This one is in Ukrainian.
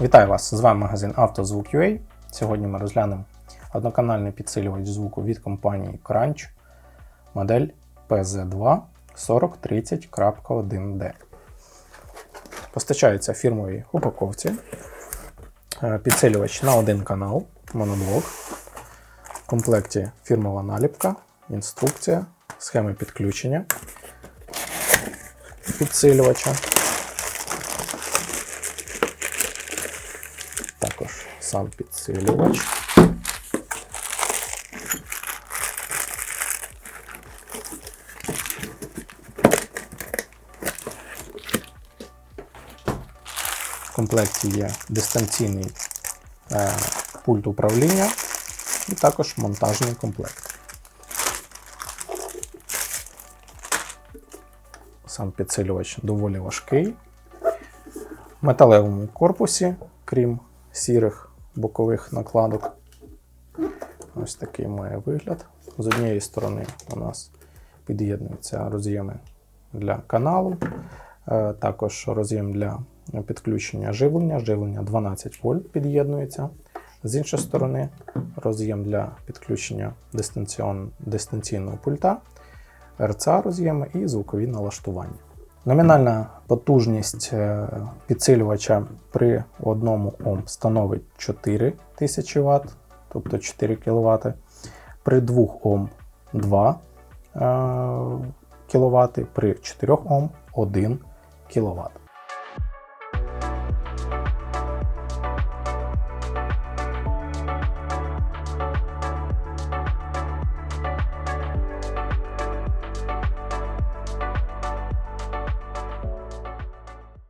Вітаю вас! З вами магазин «Автозвук.UA». Сьогодні ми розглянемо одноканальний підсилювач звуку від компанії Crunch модель PZ2 4030.1D. Постачається в фірмовій упаковці. Е, Підсилювач на один канал, моноблок. В комплекті фірмова наліпка, інструкція, схеми підключення підсилювача. Також сам підсилювач. В комплекті є дистанційний е, пульт управління і також монтажний комплект. Сам підсилювач доволі важкий. В металевому корпусі, крім сірих бокових накладок. Ось такий має вигляд. З однієї сторони у нас під'єднуються роз'єми для каналу, е, також роз'єм для підключення живлення, живлення 12 вольт під'єднується. З іншої сторони, роз'єм для підключення дистанційного пульта, RCA роз'єми і звукові налаштування. Номінальна потужність е, підсилювача при 1 Ом становить 4000 Вт, тобто 4 кВт. При 2 Ом 2 кВт, при 4 Ом 1 кВт.